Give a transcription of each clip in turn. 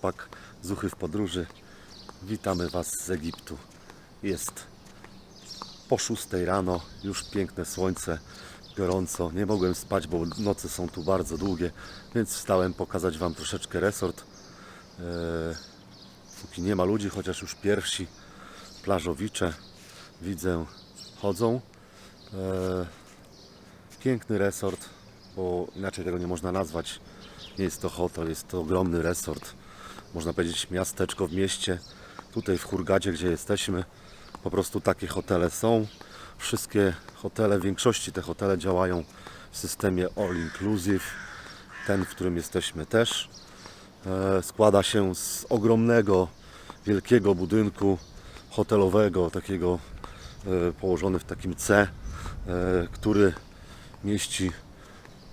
chłopak z Uchy w podróży. Witamy Was z Egiptu. Jest po 6 rano, już piękne słońce, gorąco. Nie mogłem spać, bo noce są tu bardzo długie, więc wstałem pokazać Wam troszeczkę resort. Eee, póki nie ma ludzi, chociaż już pierwsi plażowicze widzę chodzą. Eee, piękny resort, bo inaczej tego nie można nazwać. Nie jest to hotel, jest to ogromny resort. Można powiedzieć miasteczko w mieście. Tutaj w Hurgadzie, gdzie jesteśmy, po prostu takie hotele są. Wszystkie hotele, w większości te hotele działają w systemie all inclusive. Ten, w którym jesteśmy też. E, składa się z ogromnego, wielkiego budynku hotelowego, takiego e, położony w takim C, e, który mieści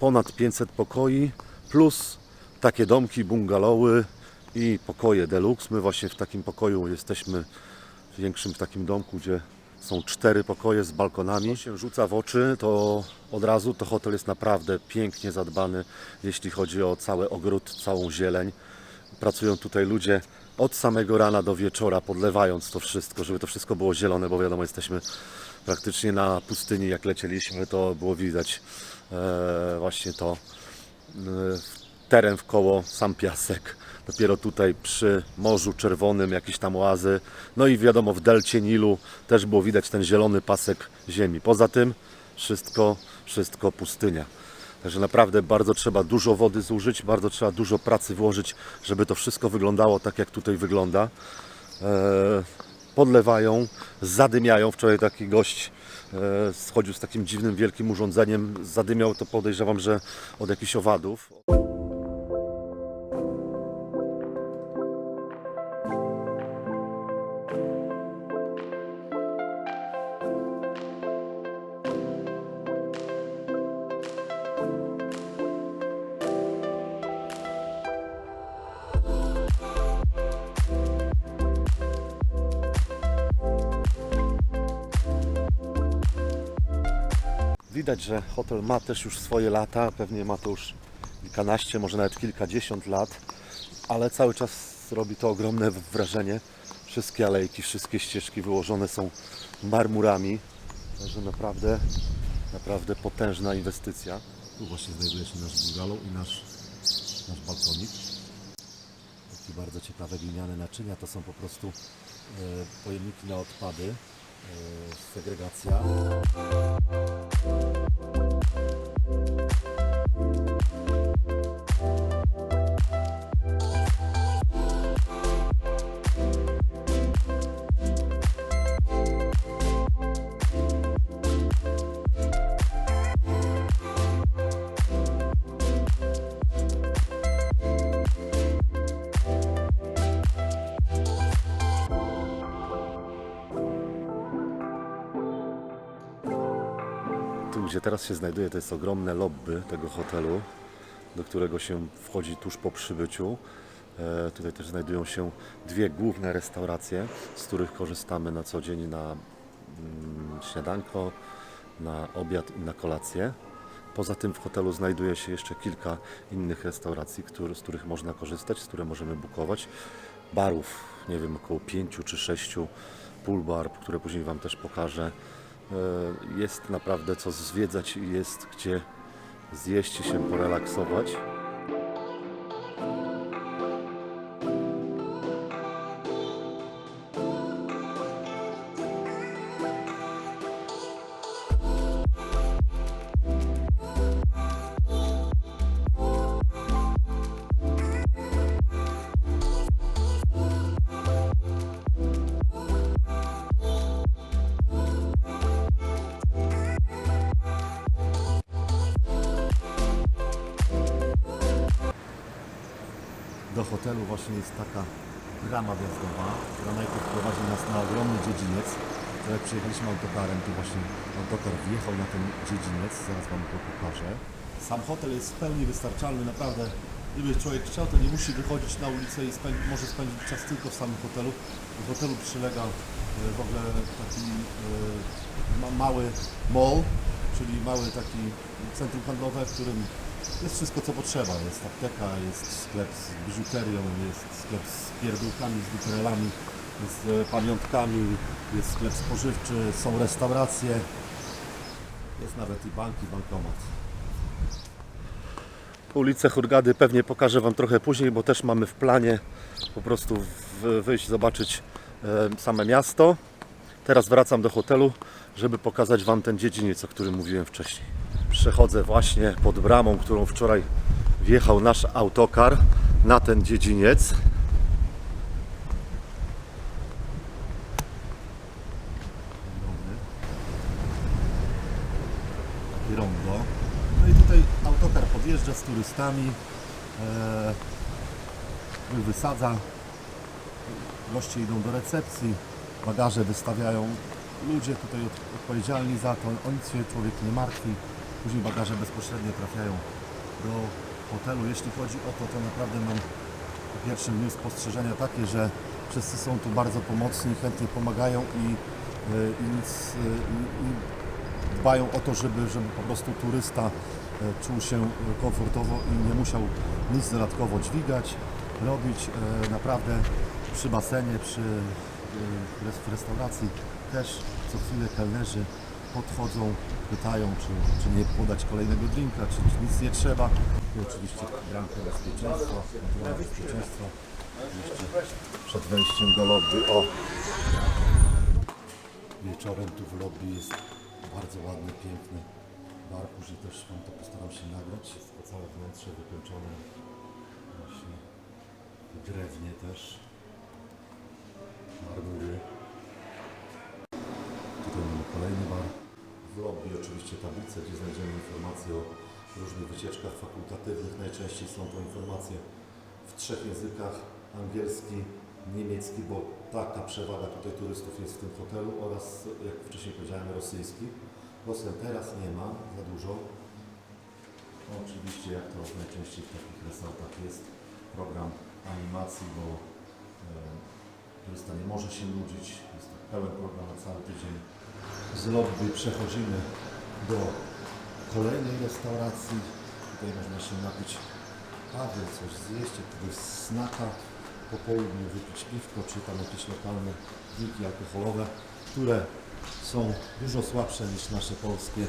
ponad 500 pokoi, plus takie domki, bungalowy i pokoje deluxe. My właśnie w takim pokoju jesteśmy, w większym takim domku, gdzie są cztery pokoje z balkonami. Co się rzuca w oczy, to od razu to hotel jest naprawdę pięknie zadbany, jeśli chodzi o cały ogród, całą zieleń. Pracują tutaj ludzie od samego rana do wieczora, podlewając to wszystko, żeby to wszystko było zielone, bo wiadomo, jesteśmy praktycznie na pustyni. Jak lecieliśmy, to było widać e, właśnie to e, teren w koło, sam piasek. Dopiero tutaj przy Morzu Czerwonym jakieś tam oazy. No i wiadomo, w delcie Nilu też było widać ten zielony pasek ziemi. Poza tym wszystko, wszystko pustynia. Także naprawdę bardzo trzeba dużo wody zużyć, bardzo trzeba dużo pracy włożyć, żeby to wszystko wyglądało tak, jak tutaj wygląda. E, podlewają, zadymiają. Wczoraj taki gość e, schodził z takim dziwnym, wielkim urządzeniem. Zadymiał to podejrzewam, że od jakichś owadów. Widać, że hotel ma też już swoje lata, pewnie ma to już kilkanaście, może nawet kilkadziesiąt lat, ale cały czas robi to ogromne wrażenie. Wszystkie alejki, wszystkie ścieżki wyłożone są marmurami, także naprawdę, naprawdę potężna inwestycja. Tu właśnie znajduje się nasz bungalow i nasz, nasz balkonik. Takie bardzo ciekawe gliniane naczynia, to są po prostu e, pojemniki na odpady, segregacja. Gdzie teraz się znajduje, to jest ogromne lobby tego hotelu, do którego się wchodzi tuż po przybyciu. E, tutaj też znajdują się dwie główne restauracje, z których korzystamy na co dzień na mm, śniadanko, na obiad i na kolację. Poza tym w hotelu znajduje się jeszcze kilka innych restauracji, który, z których można korzystać, z których możemy bukować. Barów, nie wiem, około pięciu czy sześciu, pool bar, które później Wam też pokażę. E, Jest naprawdę co zwiedzać i jest gdzie zjeść i się porelaksować. Hotelu właśnie jest taka brama wjazdowa, która najpierw prowadzi nas na ogromny dziedziniec. Jak przyjechaliśmy autokarem, to właśnie autokar wjechał na ten dziedziniec, zaraz Wam to pokażę. Sam hotel jest w pełni wystarczalny, naprawdę. Gdyby człowiek chciał, to nie musi wychodzić na ulicę i spędzi, może spędzić czas tylko w samym hotelu. Do hotelu przylega e, w ogóle taki e, ma, mały mall, czyli mały taki centrum handlowe, w którym Jest wszystko co potrzeba. Jest apteka, jest sklep z biżuterią, jest sklep z pierdółkami, z duperelami, z e, pamiątkami, jest sklep spożywczy, są restauracje. Jest nawet i bank i bankomat. Ulicę Hurgady pewnie pokażę Wam trochę później, bo też mamy w planie po prostu wyjść, zobaczyć e, same miasto. Teraz wracam do hotelu, żeby pokazać Wam ten dziedziniec, o którym mówiłem wcześniej. Przechodzę właśnie pod bramą, którą wczoraj wjechał nasz autokar na ten dziedziniec. Rondo. No i tutaj autokar podjeżdża z turystami, e, wysadza, goście idą do recepcji, bagaże wystawiają ludzie tutaj od, odpowiedzialni za to, o nic się człowiek nie martwi, później bagaże bezpośrednio trafiają do hotelu. Jeśli chodzi o to, to naprawdę mam po pierwszym dniu spostrzeżenia takie, że wszyscy są tu bardzo pomocni, chętnie pomagają i, y, i, nic, y, i, i dbają o to, żeby, żeby po prostu turysta e, czuł się e, komfortowo i nie musiał nic dodatkowo dźwigać, robić. E, Naprawdę przy basenie, przy e, w restauracji też co chwilę kelnerzy podchodzą, pytają, czy, czy nie podać kolejnego drinka, czy, czy nic nie trzeba. I oczywiście bramka bezpieczeństwa, kontrola bezpieczeństwa. Przed wejściem do lobby. O, Wieczorem tu w lobby jest bardzo ładny, piękny bar. Później też Wam to postaram się nagrać. Jest to całe wnętrze wykończone właśnie w drewnie też. Marmury. Tutaj mamy kolejny bar. W lobby oczywiście tablice, gdzie znajdziemy informacje o różnych wycieczkach fakultatywnych. Najczęściej są to informacje w trzech językach. Angielski, niemiecki, bo taka przewaga tutaj turystów jest w tym hotelu oraz, jak wcześniej powiedziałem, rosyjski. Rosjan teraz nie ma za dużo. Oczywiście, jak to najczęściej w takich resortach jest, program animacji, bo e, turysta nie może się nudzić. Jest to pełen program na cały tydzień. Z lobby przechodzimy do kolejnej restauracji. Tutaj można się napić kawy, coś zjeść, jakiegoś snaka po południu, wypić piwko, czy tam jakieś lokalne drinki alkoholowe, które są dużo słabsze niż nasze polskie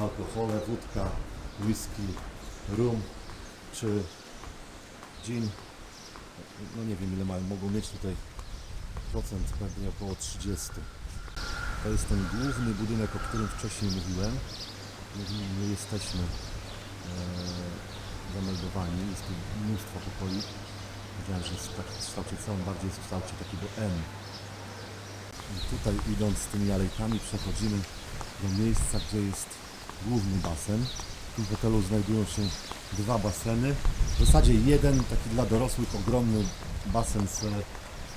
alkohole, wódka, whisky, rum czy gin. No nie wiem ile mają, mogą mieć tutaj procent, pewnie około 30. To jest ten główny budynek, o którym wcześniej mówiłem. My jesteśmy e, zameldowani, jest tu mnóstwo pokoi. Powiedziałem, że jest tak w kształcie całym, bardziej jest w kształcie takiego M. I tutaj idąc tymi alejkami przechodzimy do miejsca, gdzie jest główny basen. W hotelu znajdują się dwa baseny. W zasadzie jeden taki dla dorosłych, ogromny basen z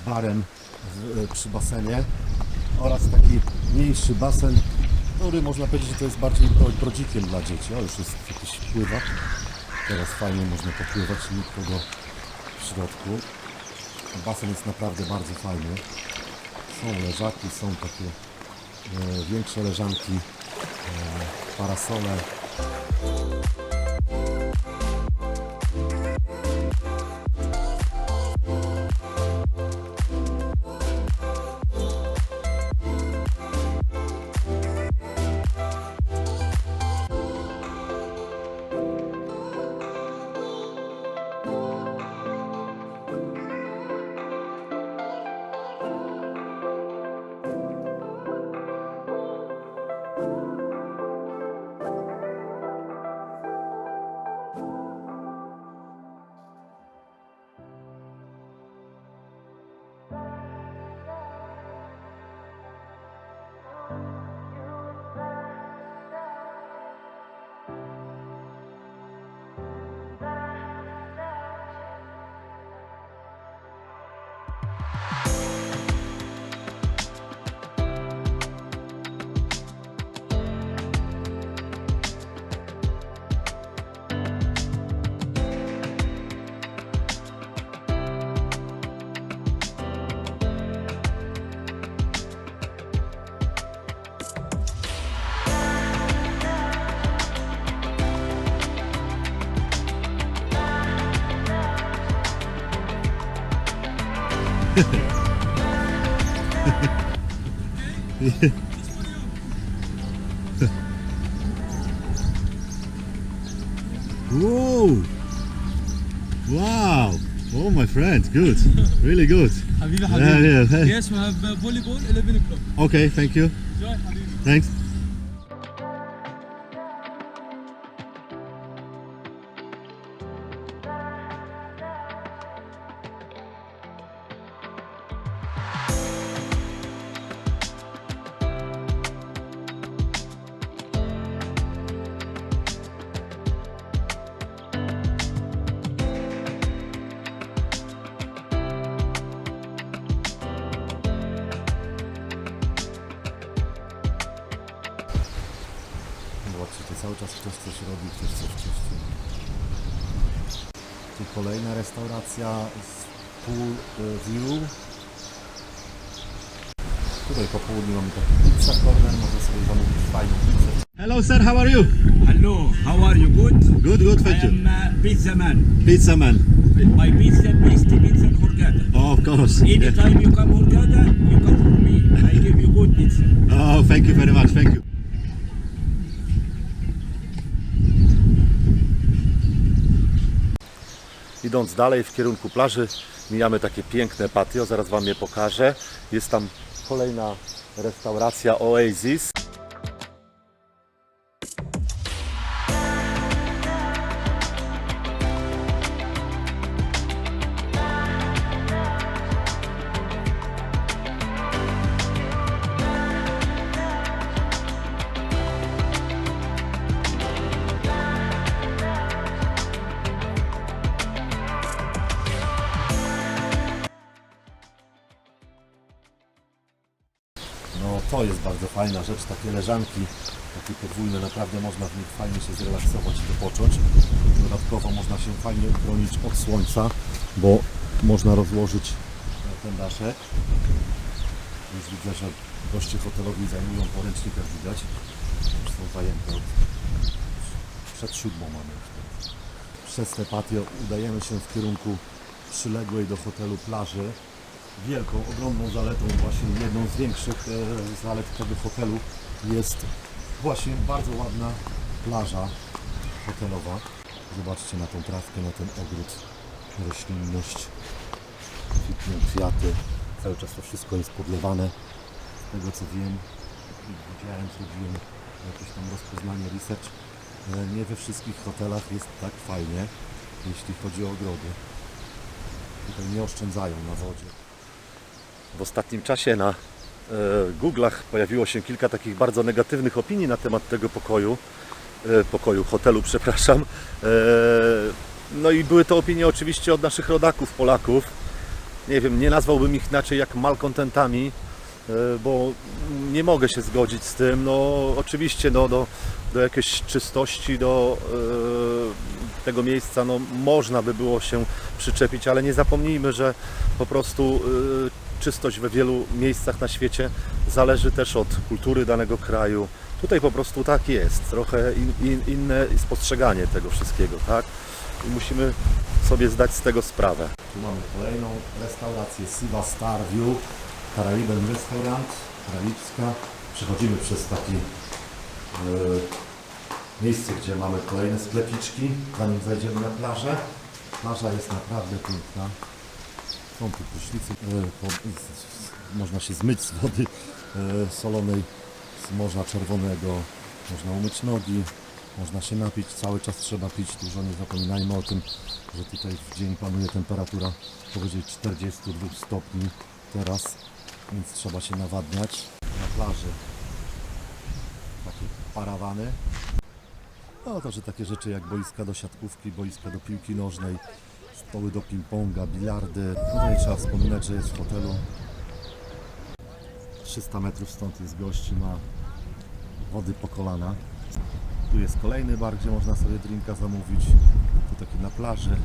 barem w, e, przy basenie oraz taki mniejszy basen, który można powiedzieć, że to jest bardziej bro- brodzikiem dla dzieci. O, już jest jakiś pływak. Teraz fajnie można popływać, nikogo w środku. Basen jest naprawdę bardzo fajny. Są leżaki, są takie e, większe leżanki, e, parasole. Whoa! Wow! Oh my friend, good. really good. Habibi, Habibi. Yeah, yeah. Yes, we have uh, volleyball 11 o'clock. Okay, thank you. Enjoy, Habibi. Thanks. Cały czas ktoś coś robi, ktoś coś czyści. Tu kolejna restauracja z pool y, view. Tutaj po południu mamy taki pizza corner, można sobie zamówić fajną pizzę. Hello sir, how are you? Hello, how are you? Good? Good, good, I thank you. am uh, Pizza Man. Pizza man. My pizza best pizza in Hurghada. Oh, of course. Yeah. Anytime you come Hurghada, you come for me. I give you good pizza. Oh, thank you very much, thank you. Idąc dalej w kierunku plaży, mijamy takie piękne patio, zaraz Wam je pokażę. Jest tam kolejna restauracja Oasis. To jest bardzo fajna rzecz, takie leżanki, takie podwójne, naprawdę można w nich fajnie się zrelaksować i wypocząć. Dodatkowo można się fajnie chronić od słońca, bo można rozłożyć ten daszek. Już widzę, że goście hotelowi zajmują poręcznik, jak widać. Już są zajęte od... Przed siódmą mamy już. Przez te patio udajemy się w kierunku przyległej do hotelu plaży wielką, ogromną zaletą, właśnie jedną z większych e, zalet tego hotelu jest właśnie bardzo ładna plaża hotelowa. Zobaczcie na tą trawkę, na ten ogród, roślinność, kwitną kwiaty. Cały czas to wszystko jest podlewane. Z tego co wiem, widziałem, zrobiłem jakieś tam rozpoznanie, research. E, Nie we wszystkich hotelach jest tak fajnie, jeśli chodzi o ogrody. Tutaj nie oszczędzają na wodzie. W ostatnim czasie na e, Google'ach pojawiło się kilka takich bardzo negatywnych opinii na temat tego pokoju, e, pokoju, hotelu, przepraszam. E, no i były to opinie oczywiście od naszych rodaków, Polaków. Nie wiem, nie nazwałbym ich inaczej jak malkontentami, bo nie mogę się zgodzić z tym. No oczywiście no, do, do jakiejś czystości, do e, tego miejsca no, można by było się przyczepić, ale nie zapomnijmy, że po prostu czystość we wielu miejscach na świecie zależy też od kultury danego kraju. Tutaj po prostu tak jest, trochę in, in, inne spostrzeganie tego wszystkiego, tak? I musimy sobie zdać z tego sprawę. Tu mamy kolejną restaurację Siva Star View, Caribbean Restaurant, Karibska. Przechodzimy przez takie e, miejsce, gdzie mamy kolejne sklepiczki, zanim zajdziemy na plażę. Plaża jest naprawdę piękna. Są tu prysznice, e, można się zmyć z wody e, solonej, z Morza Czerwonego, można umyć nogi, można się napić, cały czas trzeba pić, dużo nie zapominajmy o tym, że tutaj w dzień panuje temperatura powyżej 42 stopni teraz, więc trzeba się nawadniać. Na plaży takie parawany. No to, że takie rzeczy jak boiska do siatkówki, boiska do piłki nożnej, stoły do ping-ponga, bilardy. Nie trzeba wspominać, że jest w hotelu. 300 metrów stąd jest gość, ma wody po kolana. Tu jest kolejny bar, gdzie można sobie drinka zamówić. Tu taki na plaży.